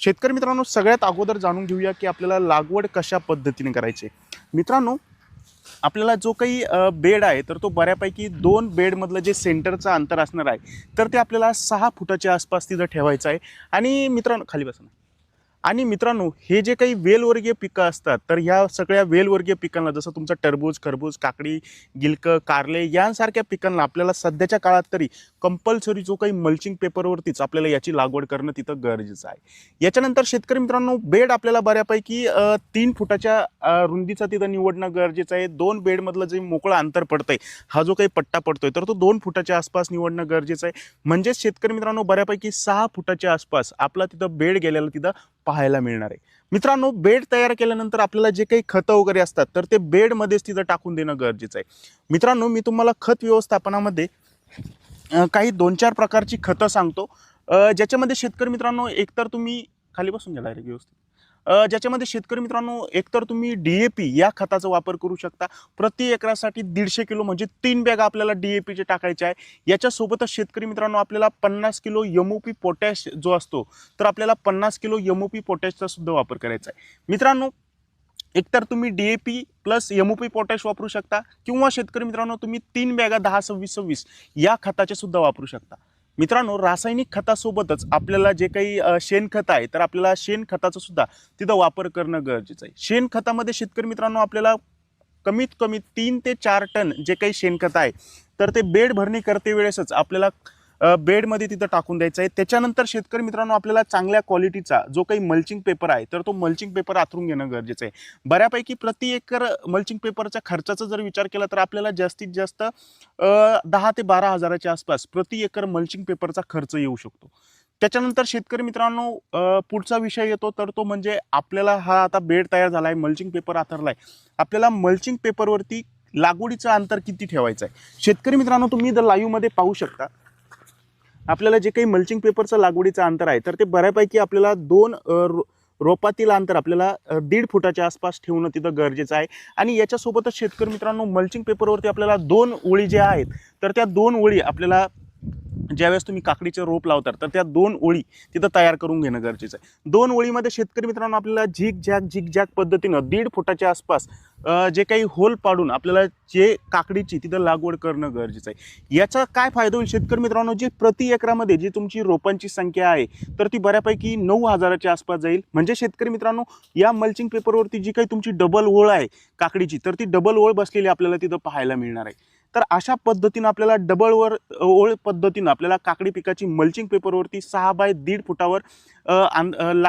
शेतकरी मित्रांनो सगळ्यात अगोदर जाणून घेऊया की आपल्याला लागवड कशा पद्धतीने करायची मित्रांनो आपल्याला जो काही बेड आहे तर तो बऱ्यापैकी दोन बेडमधलं जे सेंटरचं अंतर असणार आहे तर ते आपल्याला सहा फुटाच्या आसपास तिथं ठेवायचं आहे. आणि मित्रांनो खाली बसा आणि मित्रांनो हे जे काही वेलवर्गीय पिकं असतात तर ह्या सगळ्या वेलवर्गीय पिकांना जसं तुमचं टरबूज खरबूज काकडी गिलकं कारले यांसारख्या पिकांना आपल्याला सध्याच्या काळात तरी कंपल्सरी जो काही मल्चिंग पेपरवरतीच आपल्याला याची लागवड करणं तिथं गरजेचं आहे. याच्यानंतर शेतकरी मित्रांनो बेड आपल्याला बऱ्यापैकी तीन फुटाच्या रुंदीचा तिथं निवडणं गरजेचं आहे. दोन बेडमधलं जे मोकळं अंतर पडतंय हा जो काही पट्टा पडतोय तर तो दोन फुटाच्या आसपास निवडणं गरजेचं आहे. म्हणजेच शेतकरी मित्रांनो बऱ्यापैकी सहा फुटाच्या आसपास आपला तिथं बेड गेलेला तिथं पाहायला मिळणार आहे. मित्रांनो बेड तयार केल्यानंतर आपल्याला जे काही खतं वगैरे असतात तर ते बेडमध्येच तिथं टाकून देणं गरजेचं आहे. मित्रांनो मी तुम्हाला खत व्यवस्थापनामध्ये काही दोन चार प्रकारची खतं सांगतो. ज्याच्यामध्ये शेतकरी मित्रांनो एकतर तुम्ही खाली बसून घ्या डायरेक्ट व्यवस्थित. ज्याच्यामध्ये शेतकरी मित्रांनो एकतर तुम्ही डी ए पी या खताचा वापर करू शकता. प्रति एकरासाठी दीडशे किलो म्हणजे तीन बॅगा आपल्याला डी ए पीचे टाकायचे आहे. याच्यासोबतच शेतकरी मित्रांनो आपल्याला पन्नास kilo M O P potash जो असतो तर आपल्याला पन्नास किलो यम ओ पी पोटॅशचा सुद्धा वापर करायचा आहे. मित्रांनो एकतर तुम्ही D A P plus M O P potash वापरू शकता किंवा शेतकरी मित्रांनो तुम्ही तीन बॅगा दहा सव्वीस सव्वीस या खताचे सुद्धा वापरू शकता. मित्रांनो रासायनिक खतासोबतच आपल्याला जे काही शेणखत आहे तर आपल्याला शेणखताचा सुद्धा तिथं वापर करणं गरजेचं आहे. शेणखतामध्ये शेतकरी मित्रांनो आपल्याला कमीत कमी तीन ते चार टन जे काही शेणखत आहे तर ते बेड भरणी करते वेळेसच आपल्याला बेडमध्ये तिथं टाकून द्यायचं आहे. त्याच्यानंतर शेतकरी मित्रांनो आपल्याला चांगल्या क्वालिटीचा जो काही मल्चिंग पेपर आहे तर तो मल्चिंग पेपर आथरून घेणं गरजेचं आहे. बऱ्यापैकी प्रति एकर मल्चिंग पेपरच्या खर्चाचा जर विचार केला तर आपल्याला जास्तीत जास्त दहा ते बारा हजाराच्या आसपास प्रति एकर मल्चिंग पेपरचा खर्च येऊ शकतो. त्याच्यानंतर शेतकरी मित्रांनो पुढचा विषय येतो तर तो म्हणजे आपल्याला हा आता बेड तयार झाला आहे मल्चिंग पेपर आथरला आहे आपल्याला मल्चिंग पेपरवरती लागवडीचं अंतर किती ठेवायचं आहे शेतकरी मित्रांनो तुम्ही जर लाईव्हमध्ये पाहू शकता. आपल्याला जे काही मल्चिंग पेपरचं लागवडीचं अंतर आहे तर ते बऱ्यापैकी आपल्याला दोन रो- रोपातील अंतर आपल्याला दीड फुटाच्या आसपास ठेवणं तिथं गरजेचं आहे. आणि याच्यासोबतच शेतकरी मित्रांनो मल्चिंग पेपरवरती आपल्याला दोन ओळी ज्या आहेत तर त्या दोन ओळी आपल्याला ज्यावेळेस तुम्ही काकडीचे रोप लावतात तर त्या दोन ओळी तिथं तयार करून घेणं गरजेचं आहे. दोन ओळीमध्ये शेतकरी मित्रांनो आपल्याला झिक झॅक झिक झॅक पद्धतीनं दीड फुटाच्या आसपास जे काही होल पाडून आपल्याला जे काकडीची तिथं लागवड करणं गरजेचं आहे. याचा काय फायदा होईल शेतकरी मित्रांनो जे प्रति एकरामध्ये जी तुमची रोपांची संख्या आहे तर ती बऱ्यापैकी नऊ हजाराच्या आसपास जाईल. म्हणजे शेतकरी मित्रांनो या मल्चिंग पेपरवरती जी काही तुमची डबल ओळ आहे काकडीची तर ती डबल ओळ बसलेली आपल्याला तिथं पाहायला मिळणार आहे. तर अशा पद्धतीनं आपल्याला डबलवर ओळ पद्धतीनं आपल्याला काकडी पिकाची मल्चिंग पेपरवरती सहा बाय दीड फुटावर आण